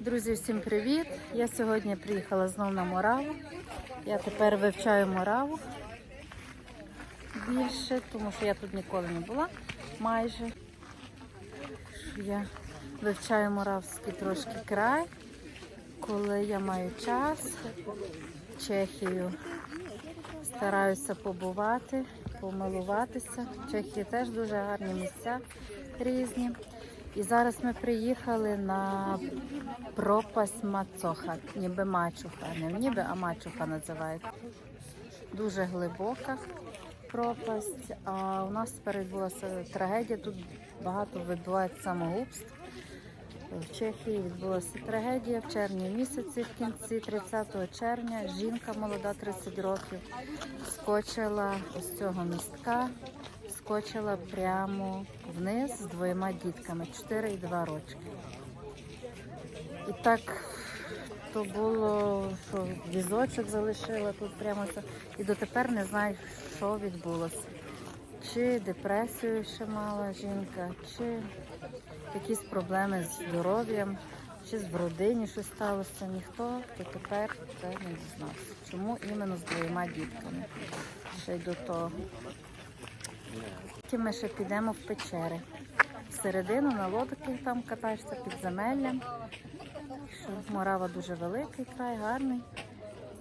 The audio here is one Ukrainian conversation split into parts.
Друзі, всім привіт! Я сьогодні приїхала знову на Мораву. Я тепер вивчаю Мораву більше, тому що я тут ніколи не була майже. Я вивчаю Моравський трошки край, коли я маю час. Чехію стараюся побувати, помилуватися. В Чехії теж дуже гарні місця різні. І зараз ми приїхали на пропасть Мацоха, ніби мачуха. Не ніби, а мачуха називається. Дуже глибока пропасть. А у нас тепер відбулася трагедія. Тут багато відбувається самогубств. В Чехії відбулася трагедія в червні місяці, в кінці 30 червня. Жінка молода, 30 років, скочила з цього містка, скочила прямо вниз з двома дітками 4 і 2 роки. І так то було, що візочок залишила тут прямо. І дотепер не знаю, що відбулося. Чи депресію ще мала жінка, чи якісь проблеми з здоров'ям, чи з родині щось сталося. Ніхто дотепер це не дізнався. Чому іменно з двома дітками? Ще й до того. Потім ми ще підемо в печери. Всередину на лодки там катаєшся під замеллям. Що Морава дуже великий край, гарний.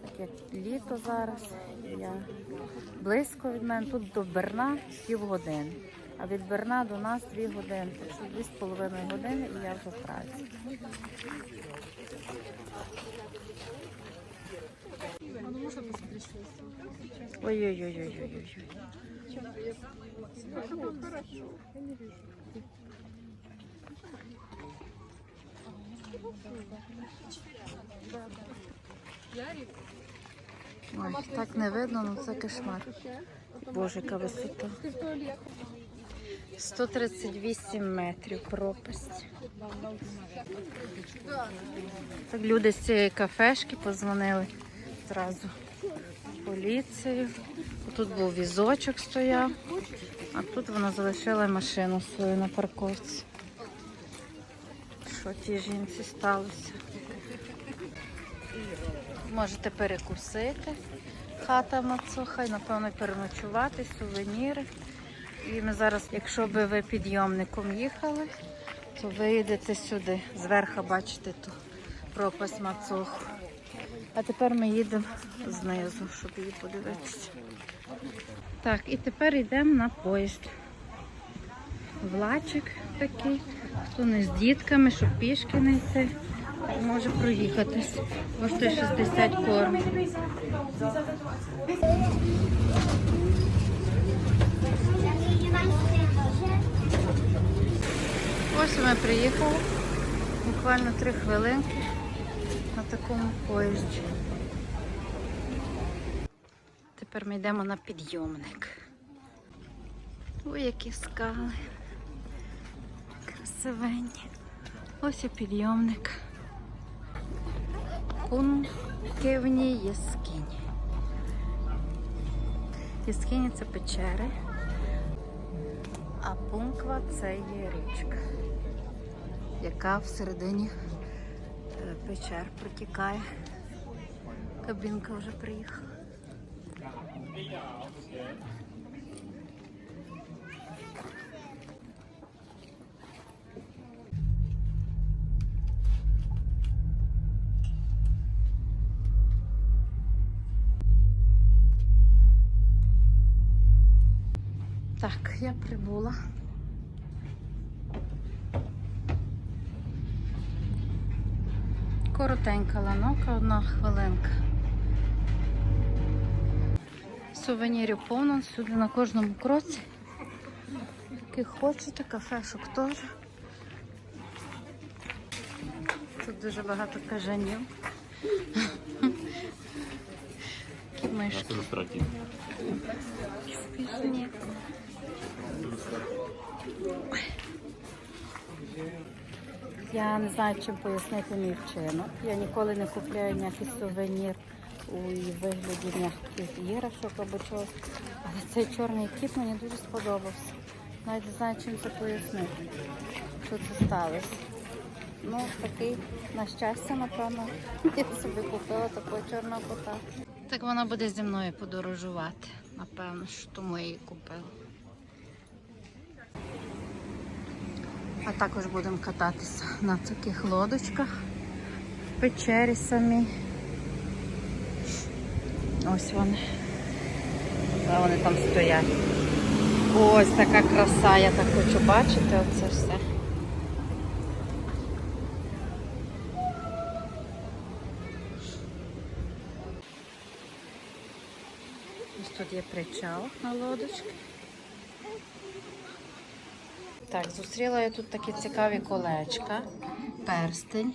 Так як літо зараз. Я близько від мене. Тут до Берна півгодини. А від Берна до нас дві години. Так що дві з половиною години і я вже в праці. Ну Ой, так не видно, ну це кошмар. Боже, яка висота. Ты в туалет? 138 метрів пропасть. Так люди з цієї кафешки позвонили зразу поліцію. Тут був візочок стояв, а тут вона залишила машину свою на парковці. Що тій жінці сталося? Можете перекусити. Хата Мацоха і, напевно, переночувати, сувеніри. І ми зараз, якщо би ви підйомником їхали, то ви їдете сюди. Зверху бачите ту пропасть Мацоху. А тепер ми їдемо знизу, щоб її подивитися. Так, і тепер йдемо на поїзд. Влачик такий, хто не з дітками, щоб пішки не йти, може проїхатись. Коштує 60 корм. Ось ми приїхали. Буквально три хвилинки на такому поїзді. Тепер ми йдемо на підйомник. Ой, які скали. Красивенні. Ось і підйомник. Пунківні яскині. Яскині це печери, а пунква це є річка, яка всередині е, печер протікає. Кабінка вже приїхала. Так, я прибула. Коротенька ланока, одна хвилинка. Сувенірів повно, сюди на кожному кроці. Який хочете, кафешок теж. Тут дуже багато кажанів. Які мишки. Я не знаю, чим пояснити мій вчинок. Я ніколи не купляю ніякий сувенір у вигляді м'яких іграшок або чогось. Але цей чорний кіт мені дуже сподобався. Навіть не знаю, чим це пояснити. Що це сталося. Ну, такий, на щастя, напевно, я собі купила такого чорного кота. Так вона буде зі мною подорожувати. Напевно, що тому я її купила. А також будемо кататися на таких лодочках в печері самі. Ось вони. А вони там стоять. Ось така краса, я так хочу бачити оце все. Ось тут є причал на лодочки. Так, зустріла я тут такі цікаві колечка, перстень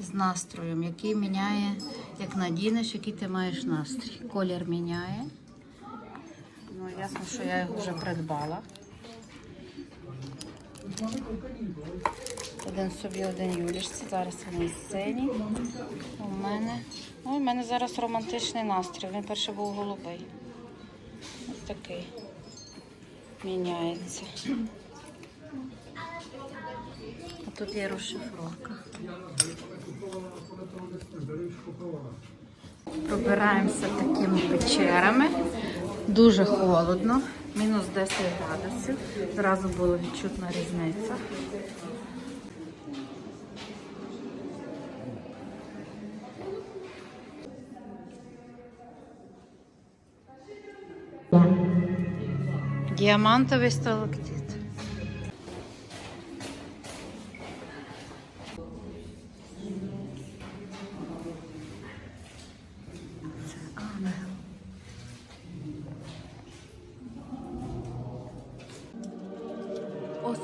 з настроєм, який міняє, як надінеш, який ти маєш настрій. Колір міняє. Ну, ясно, що я його вже придбала. Один собі, один Юлішці. Зараз вони сині. У мене. Ну, у мене зараз романтичний настрій. Він перше був голубий. Ось такий. Міняється. А тут є розшифровка. Пробираємося такими печерами. Дуже холодно, мінус 10 градусів. Зразу була відчутна різниця. Діамантовий сталактит.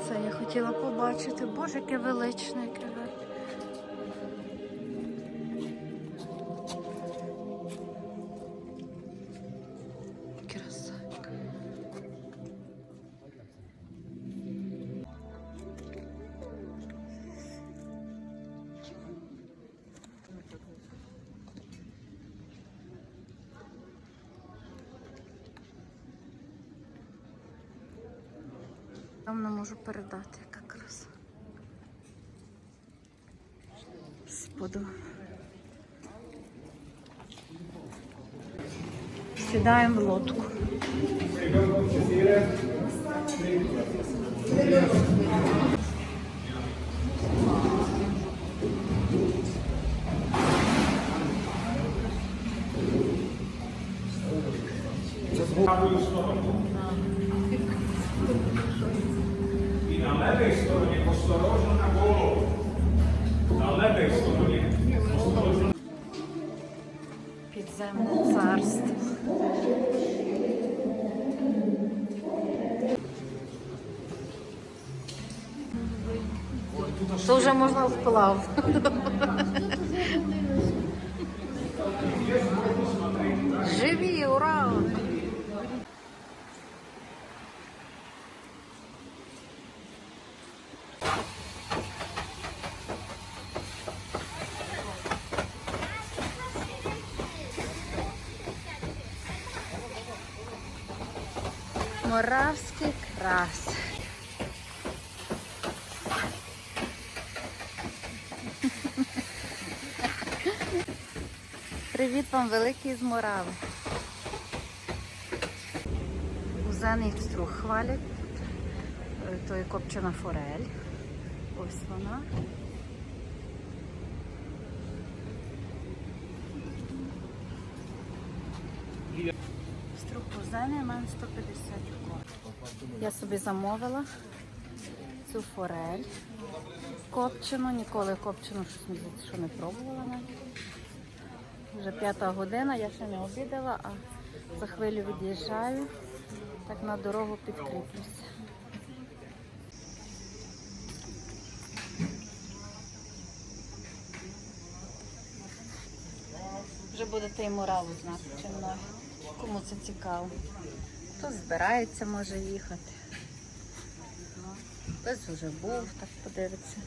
Оце я хотіла побачити. Боже, яке величне, яке гарне. Вам не можу передати, яка краса. Споду. Сідаємо в лодку. І можна вплав. Живі, ура! Моравський крас. Привіт вам, великий з Морави. Узений струх хвалять. Е, То є копчена форель. Ось вона. Струх узений, у мене 150 кор. Я собі замовила цю форель копчену, ніколи копчену щось що не пробувала навіть. Вже п'ята година, я ще не обідала, а за хвилю від'їжджаю, так на дорогу підкріплюся. Вже будете і моралу знати чи мною. Кому це цікаво. Хто збирається, може їхати. Хтось вже був, так подивиться,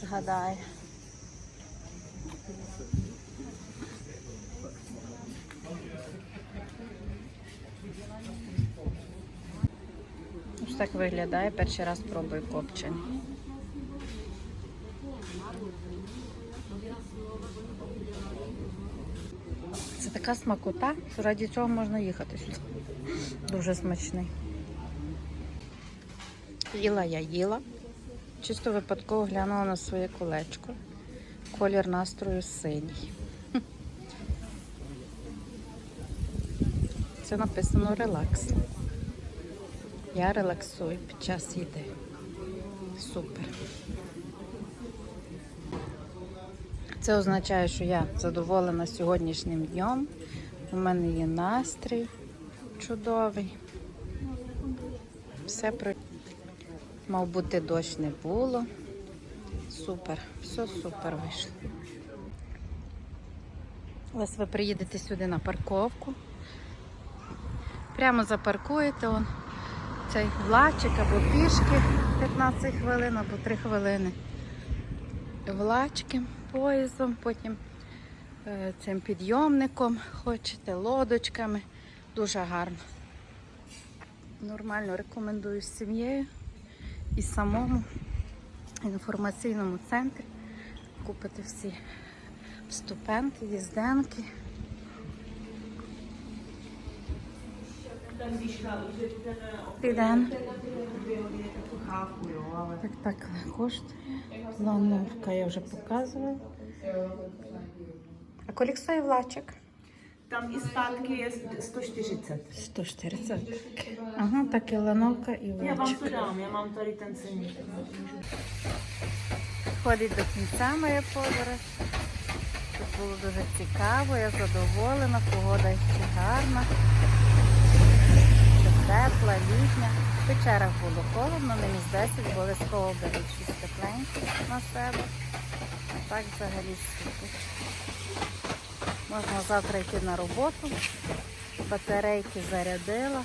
згадає. Ось так виглядає. Перший раз пробую копчень. Це така смакота, що раді цього можна їхати сюди. Дуже смачний. Їла я їла. Чисто випадково глянула на своє колечко. Колір настрою синій. Це написано релакс. Я релаксую під час їди. Супер. Це означає, що я задоволена сьогоднішнім днем. У мене є настрій чудовий. Все про мав бути дощ не було. Супер, все супер вийшло. Ось ви приїдете сюди на парковку. Прямо запаркуєте он цей влачик або пішки 15 хвилин, або 3 хвилини. Влачки поїздом, потім е, цим підйомником, хочете лодочками. Дуже гарно. Нормально рекомендую з сім'єю і самому інформаційному центрі купити всі вступенки, їзденки. Підемо. Так так коштує. Лановка я вже показувала. А колік стоїть влачок? Tam i zpátky je 140. 140. Ага, tak je лановка і vám влачок. to dám, já mám tady ten. Ходить до кінця моя подорож. Тут було дуже цікаво, я задоволена, погода ще гарна. Тепла, літня. В печерах було холодно, мінус 10, обов'язково беруть щось тепленьке на себе. Так взагалі супер. Можна завтра йти на роботу. Батарейки зарядила.